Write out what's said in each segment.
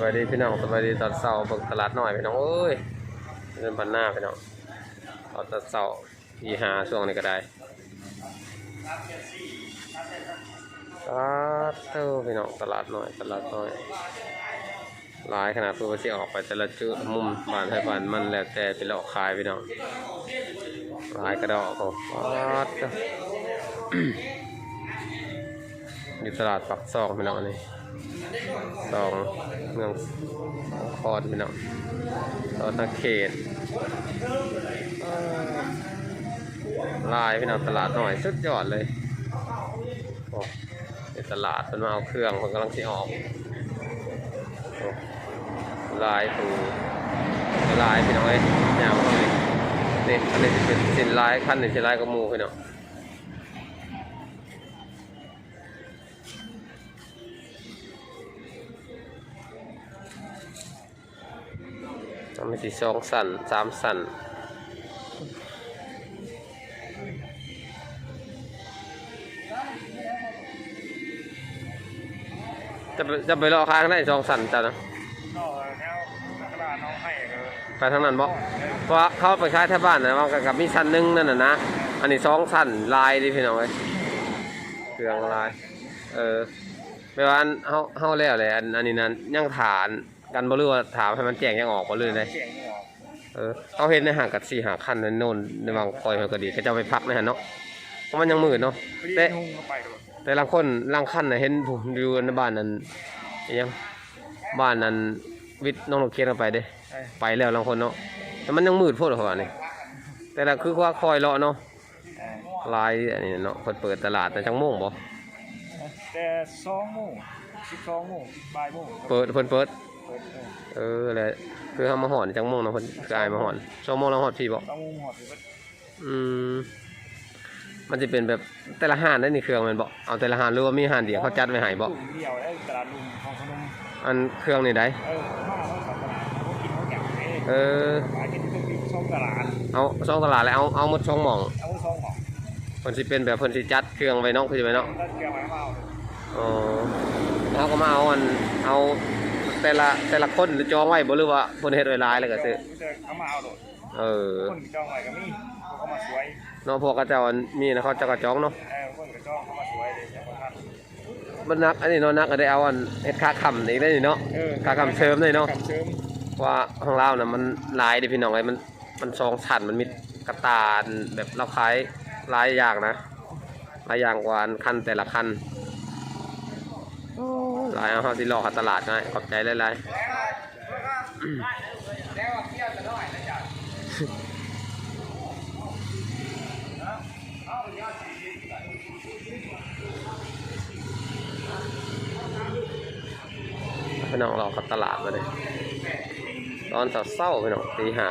บายดีพี่น้องสบายดีตอนเช้าเบิ่งตลาดหน้อยพี่น้องเอ้ยเดินบันหน้าพี่น้องตอนเช้าที่หาช่วงนี้ก็ได้ตลาดเต้าพี่น้องตลาดหน้อยตลาดหน้อยหลายขนาดตัวที่ออกไปแต่ละจุดมุมบานให้บานมันแล้วแต่ไปเลาะขายพี่น้องหลายกระดอกโอ้ตลาดเต้าอยู่ตลาดปักซองพี่น้องอัน นี่ซองเมืองคอนพี่น้องตอนนาเขตลายพี่น้องตลาดหน่อยสุดยอดเลยโอ้ในตลาดมันมาเอาเครื่องมันกำลังสิออกโอ้ลายปูลายพี่น้องเอ้ยยาวเลยนี่อันนี้สิเป็นสินลายขั้นหนึ่งสินลายกระมูพี่น้อง มันมีสีสองสันสามสันจะไปจะไปรอค้างได้สองสันจ้ะนะก็แนวตลาดน้องให้ก็ไปทางนั้นบ่เพราะเข้าไปค้ายแถวบ้านนะมันก็กับมีสันหนึงนั่นน่ะนะอันนี้สองสันลายดิพี่น้องเอ้ยเครื่องลาย เออไม่ว่าอันเฮาเฮาแล้วแหละอันอันนี้นั้นยังฐาน กันบ่รู้ว่าถามให้มันแจ้งยังออกบ่เลยเลยเสียงนี่ออกเออเอาเห็นในห่างกับสี่หาขั้นนั่นโน่นในบางคอยมันก็ดีก็จะเอาไปพักนะฮะเนาะเพราะมันยังมืดเนาะพอดีแต่นุ่งเข้าไปด้วยแต่ลางคนลางขั้นน่ะเห็นผมอยู่ในบ้านนั้นอิหยังบ้านนั้นวิทย์น้องโลเคียนเอาไปเด้เอ้ยไปแล้วลางคนเนาะแต่มันยังมืดโพดเขาว่านี่แต่ละคือว่าคอยเลาะเนาะเอ้ยลายอันนี้เนาะเพิ่นเปิดตลาดแต่จังโมงบ่แต่สองโมงสิบสองโมงบ่ายโมงเปิดเพิ่นเปิด เปิดเออเออแหละคือเฮามาหอนจังโมงเนาะเพิ่นคืออายมาหอนชั่วโมงละหอดพี่บ่ต้องโมงหอดอยู่ก็อืมมันจะเป็นแบบแต่ละห้านได้นี่เครื่องแมันบอกเอาแต่ละห้านหรือว่ามีห้านเดียวเขาจัดไว้ให้บอกกลุ่มเดียวไอ้ตลาดลุงของพนมอันเครื่องนี่ได้เออมาเขาขับตลาดเขากินเขาแก่เอ้เออขายกินที่เป็นช่องตลาดเอาสองตลาดแล้วเอาเอาหมดสองหม่องเอาซองของเพิ่นสิเป็นแบบเพิ่นสิจัดเครื่องไว้เนาะคือสิไว้เนาะแล้วเกี่ยวไว้มาเอาอ๋อแล้วก็มาเอาอันเอา แต่ละแต่ละคนจองไว้บ่หรือว่าเพิ่นเฮ็ดไว้หลายแล้วก็ซื้อเขามาเอาโดดเออคนจองไว้ก็มีเขามาสวยเนาะพวกเขาเจ้าอันมีนะเขาเจ้าก็จองเนาะเออคนก็จองเขามาสวยเลยอย่างคนท่านมันนักอันนี้เนาะนักก็ได้เอาอันเฮ็ดค่าค่ำนี่ได้นี่เนาะเออค่าค่ำเชิมได้เนาะคำเชิมว่าของเราน่ะมันหลายเดิพี่น้องไอ้มันมันสองชั้นมันมีกระตานแบบเราขายหลายอย่างนะหลายอย่างกว่าอันคันแต่ละคัน หลายเอาเฮาที่รอหาตลาดง่ายขอบใจหลายๆพี่น้องรอขับตลาดมาเลยตอนเศร้าๆพี่น้องตีห้า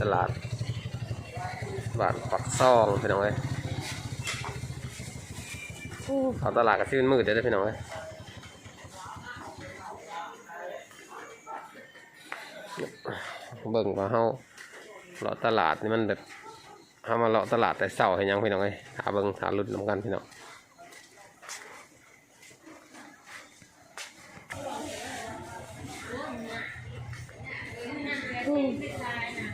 ตลาดบานปักซองพี่น้องเอ้ย เขาตลาดก็ชื่นมืดเด้อพี่น้องเอ้ยเบิ่งว่าเฮาเลาะตลาดนี่มันแบบเฮามาเลาะตลาดแต่เช้าให้ยังพี่น้องเอ้ยหาเบิ่งหาลุ้นนํกันพี่น้องผม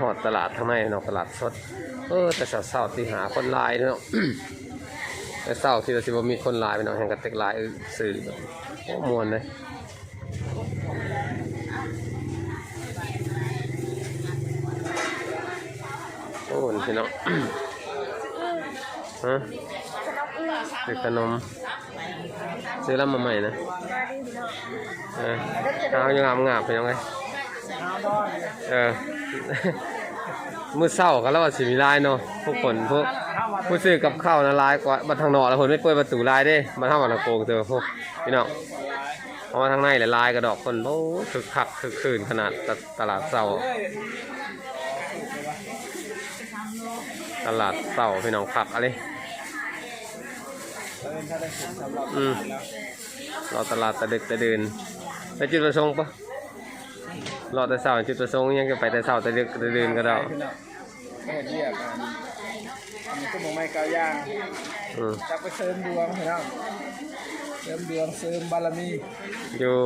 หอดตลาดทางในเนาะตลาดสด เออแต่เสาๆตีหาคนลายเนาะแต่เสาที่เราสิบมีคนลายไปเนาะแห่งกระเตกลายสื่อโอ้มวนเลยโอ้นี่พี่เนาะฮะซื้อขนมซื้อแล้วมาใหม่นะเออเอายังงามงามๆไปยังไงเออ มือเศร้าก็แล้วว่าสิมีลายเนาะพวกคนพวกผู้ซื้อกับข้าวนะลายกว่าบัดทางนอกแล้วคนไม่เปิดประตูลายเด้มาทางวันละโกงเจอพวกพี่น้องเอามาทางในเลยลายกระดอกคนโอ้คึกคักคึกคืนขนาดตตลาดเศร้าตลาดเศร้าพี่น้องคักอะไรอืมเราตลาดตะดึกตะเดินไปจุดประสงค์ปะ รอแต่เช้าจุดประสงค์ยังจะไปแต่เช้าแต่ดึกแต่เดินก็ได้ไม่เห็นเรียกอันอันนี้ก็มองไม่ก้าวย่างอืมจับไปเสริมดวงเห็นไหมเสริมดวงเสริมบารมีอยู่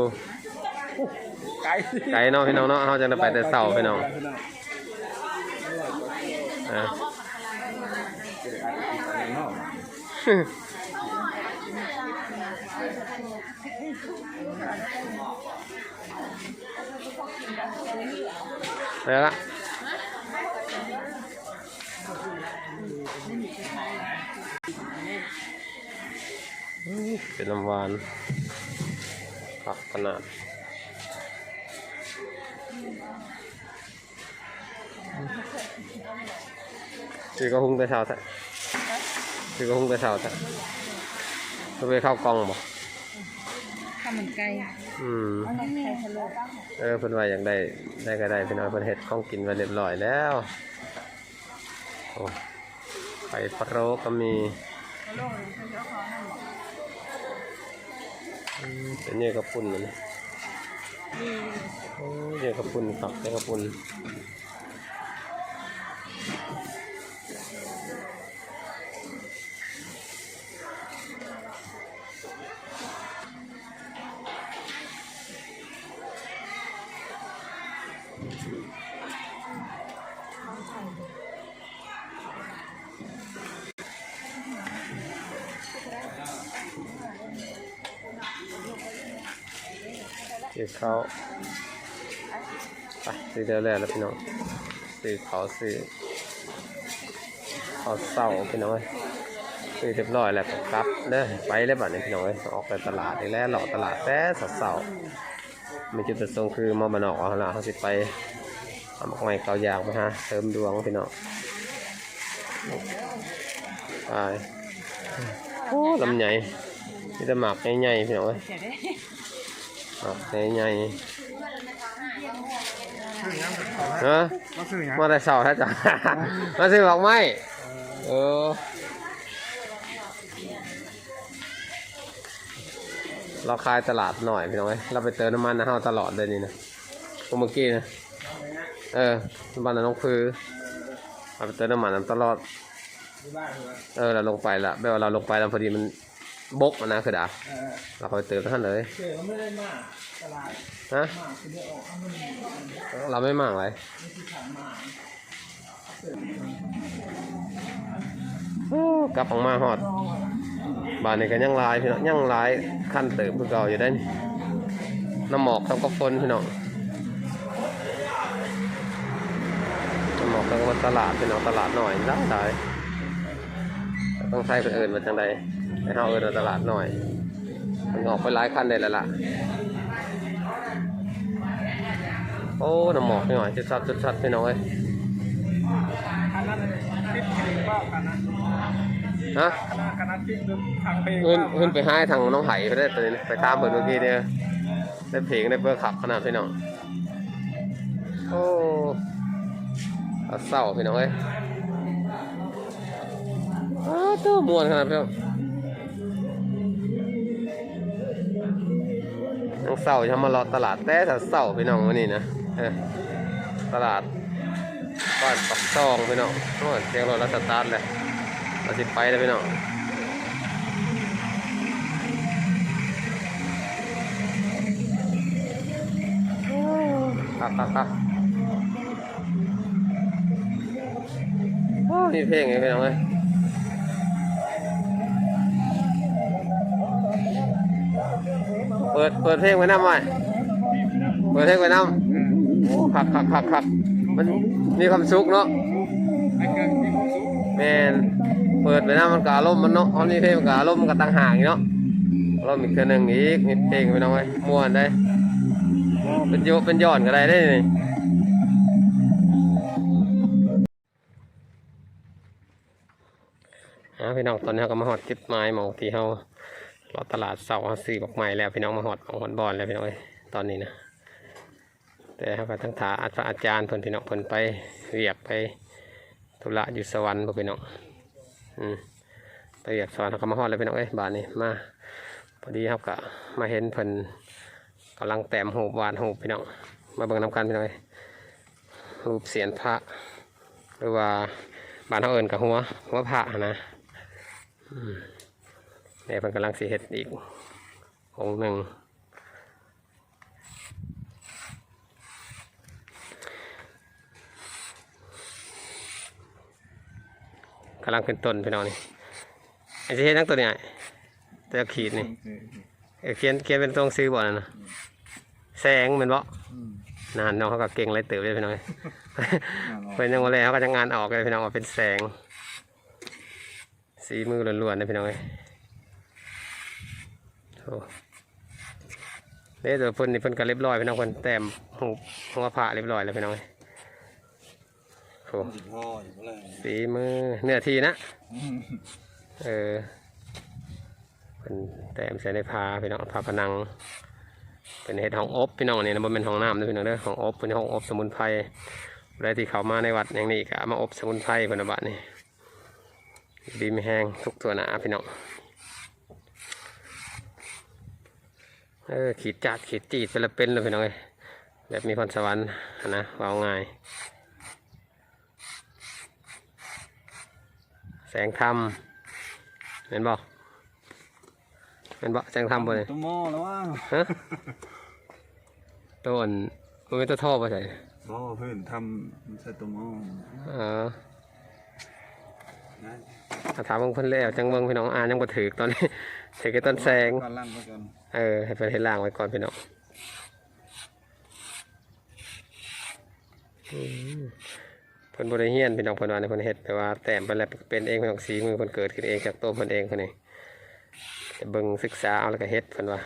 ไกลไกลเนาะพี่น้องเนาะเขาจะได้ไปแต่เสาพี่น้องอะ ไปละเป็นน้ำหวานผักขนาดคือก็หุ้งแต่เช้าแท้คือก็หุ้งแต่เช้าแท้จะไปเข้ากล้องบ่ข้าวมันไก่ อืมเอาไข่ทะลุเออเพิ่นว่าอยากได้ได้ก็ได้พี่น้อยเพิ่นเฮ็ดของกินไว้เรียบร้อยแล้วโอ้ไข่พะโล้ก็มีอืมเป็นเนื้อกระปุ่นมันโอ้เนื้อกระปุ่นตับเนื้อกระปุ่น สีเขาไปสีเดียวแล้วแล้วพี่น้องสีเขาสีเขาเศร้าพี่น้องเอ้ยสีเรียบร้อยแล้วก็กลับเด้อไปแล้วบัดนี้พี่น้องอออกไปตลาดอีกแล้วหลอตลาดแต่เศร้าๆมีจุดประสงค์คือมาบ้านนอกเอาละเขาสิไป เอาหมากไม้เกายางมาฮะเสริมดวงพี่น้องไปโอ้ลำใหญ่มีแต่หมากใหญ่ๆพี่น้องเอ้ยเสียได้หมากใหญ่ๆฮะมาซื้อหยังมาแต่เสาร์ถ้าจ้ะมาซื้อดอกไม้เออเราขายตลาดหน่อยพี่น้องเอ้ยเราไปเติมน้ำมันนะเฮาตลอดเลยนี่นะเมื่อกี้นะ เออน้ำมันน้องพือเราไปเติมน้ำมันนั้นตลอดเออเราลงไปละแบบว่าเราลงไปแล้วพอดีมันบกมันนะคือดาเออเราก็ไปเติมท่านเลยเจอไม่ได้มาตลาดฮะมาคือเดียวออกเอามันเราไม่มั่งเลยไม่ที่ผ่านมากลับออกมาฮอดบ้านนี้ก็ยังหลายพี่น้องยังหลายขั้นเติมคือเก่าอยู่ได้นี่น้ำหมอกทำกับฝนพี่น้อง น้ำหมอกทำกับตลาดพี่น้องตลาดหน่อยได้ได้ต้องใช้คนอื่นมาจังใดให้เฮาเอินว่าตลาดหน่อย มันออกไปหลายขั้นได้แล้วล่ะ โอ้น้ำหมอกหน่อยชัดๆชัดไม่น้อยคันนั้นติดเพลงบ้าคันนั้นฮะคณะคณะติดดึงทางเพลงขึ้นขึ้นไปให้ทางน้องไผ่ไปได้ตอนนี้ไปตามเปิดเมื่อกี้เนี่ยได้เพลงได้เพื่อขับขนาดพี่น้องโอ้ เอาเศร้าพี่น้องเอ้ยอ้าวตัวมวนขนาดพี่น้องยังเศร้ายังมารอตลาดแต่ถ้าเศร้าพี่น้องวันนี้นะเออตลาดบ้านปักซองพี่น้องโอ้เสียงรถแล้วสตาร์ทเลยเราสิไปเลยพี่น้องครับครับครับ มีเพลงไงพี่น้องเอ้ยเปิดเปิดเพลงไว้น้ำไว้เปิดเพลงไว้น้ำโอ้คักคักคักคักมันมีความสุขเนาะเกินมีความสุขแมนเปิดไปน้ำมันกอารมมันเนาะเขามีเพลงมันกอารมมันก็ต่างห่ากอีกเนาะอารมณ์อีกเครื่องหนึ่งอีกมีเพลงไปน้องไว้ม่วนได้ เป็นโยเป็นย้อนก็ได้ได้นี่ ฮะพี่น้องตอนนี้เราก็มาหอดจุดไม้หมองที่เฮาราตลาดเสาร์เราซื้อบอกใหม่แล้วพี่น้องมาหอดของหอนบอลแล้วพี่น้องเอ้ตอนนี้นะแต่เขาก็ทั้งถาอาจารย์อาจารย์เพิ่นพี่น้องเพิ่นไปเรียกไปธุระอยู่สวรรค์บ่พี่น้องอืมไปเรียกสวรรค์เขาก็มาหอดแล้วพี่น้องเอ้ยบานนี้มาพอดีครับก็มาเห็นเพิ่นกำลังแต้มหูบวานหูพี่น้องมาเบิ่งน้ำกันพี่น้องเอ้ยรูปเสียนพระหรือว่าบานเขาเอิญกับหัวหัวพระนะ แม่เพิ่นกำลังสีเฮ็ดอีกองค์หนึ่งกำลังขึ้นต้นพี่น้องนี่ไอ้ที่เห็นนักตัวเนี่ยแต่ขีดนี่เอ้ยเขียนเขียนเป็นตรงซื้อบ่อนั่นนะแสงเหมือนบ่อืมนานน้องเขาก็เก่งเลยเติบเลยพี่น้องน่านอนเป็นยังไงเขาก็จะงานออกเลยพี่น้องว่าเป็นแสง สีมือล้วนๆนะพี่น้องเอ้ยโอ้เด้ตัวเพิ่นนี่เพิ่นก็เรียบร้อยพี่น้องเพิ่นแต้มหูหัวผ้าเรียบร้อยแล้วพี่น้องเอ้ยโอ้สิพ่ออยู่เมื่อไหร่ฝีมือเนื้อทีนะอืมเออเป็นแต้มใส่ในผ้าพี่น้องผ้าผนัง เป็นเห็ดห้องอบพี่น้องนี่นะบ่เป็นห้องน้ำนะพี่น้องเด้อห้องอบเป็นห้องอบสมุนไพรอะไรที่เขามาในวัดอย่างนี้ก็เอามาอบสมุนไพรเพิ่นนะบัดนี่ ดีไม่แห้งทุกตัวหนาพี่น้องเออขีดจัดขีดจีดเป็นละเป็นเลยพี่น้องเอ้ยแบบมีพรสวรรค์นะว่าง่าย แสงธรรมเห็นบ่เห็นบ่แสงธรรมบ่เลยตัวหม้อแล้วว่าฮะต้นมันเป็นตัวท่อป่ะใช่หม้อเพื่อนทำใส่ตัวหม้ออ๋อนะ ถ้าถามเบิ่งเพิ่นแล้วจังเบิ่งพี่น้องอ่านยังบ่ถึกตอนนี้ ถึกแค่ต้นแสงก่อนล่างไปก่อนเออให้เพิ่นเฮ็ดล่างไว้ก่อนพี่น้องอืมเพิ่นบ่ได้เฮียนพี่น้องเพิ่นว่าเนี่ยเพิ่นเฮ็ดแต่ว่าแต้มไปแล้วเป็นเองพี่น้องสีมือเพิ่นเกิดขึ้นเองจากตัวเพิ่นเองเพิ่นนี่ไปเบิ่งศึกษาเอาแล้วก็เฮ็ดเพิ่นว่า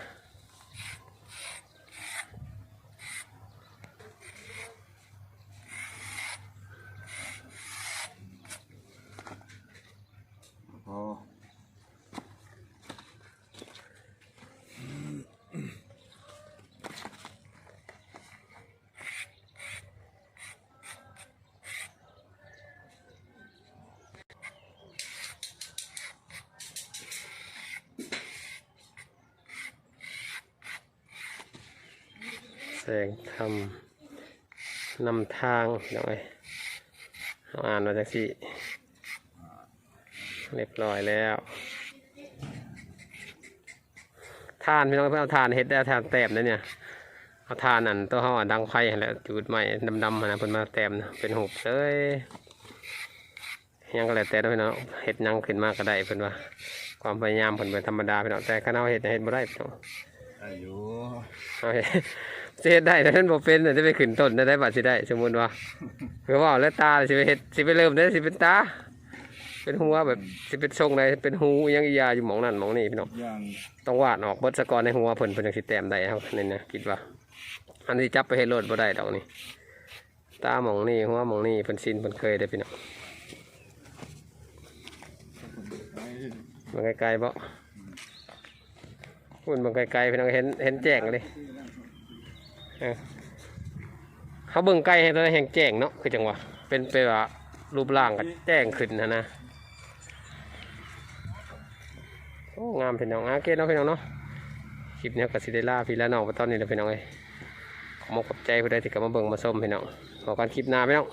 งธรรมนำทางพี่น้องเอ้ยเอาอ่านมาจากที่เรียบร้อยแล้วทานพี่น้องเพื่อเอาทานเฮ็ดได้เอาทานแต้มนะเนี่ยเอาทานนั่นตัวห่อาดังไฟหั่นแหล้วจุดใหม่ดำๆหั่นนะเพิ่นมาแต้มนะเป็นหูบเลยยังก็แล้วแต่เนาะพี่น้องเฮ็ดหยังขึ้นมาก็ได้เพิ่นว่าความพยายามเพิ่นเป็นธรรมดาพี่น้องแต่คันเอาเฮ็ดน่ะเฮ็ดบ่ได้พี่น้องอายุเอาเฮ็ด สิเฮ็ดได้แต่ท่านบ่เป็นน่ะจะไปขึ้นต้นได้ได้บัดสิได้ สมมุติว่าคือว่าแล้วตาสิไปเฮ็ดสิไปเริ่มได้สิเป็นตา เป็นหัวแบบสิเป็นทรงได้เป็นหูอิหยังอียาอยู่หมองนั่นหมองนี่พี่น้อง อย่างต้องวาดออกเบิดสะกอนในหัวเพิ่นเพิ่นจังสิแต้มได้ครับนี่นะคิดว่า อันนี้จับไปเฮ็ดโลดบ่ได้ดอกนี่ตาหมองนี่หัวหมองนี่เพิ่นชินเพิ่นเคยได้อพี่น้องไอ้มันไกลๆบ่พุ่นมันไกลๆพี่น้องเห็นเห็นแจ้งเลยเออ เขาเบิ่งไกลให้ตอนแห่งแจ้งเนาะคือจังหวะเป็นไปว่ารูปร่างก็แจ้งขึ้นนะนะโอ้งามพี่น้องอาเกตเนาะพี่น้องเนาะคลิปนี้กับซิเดล่าพี่และน้องไปตอนนี้เลยพี่น้องเอ้ยขอมอบขอบใจผู้ใดที่กลับมาเบิ่งมาส้มพี่น้องขอการคลิปหน้าพี่น้อง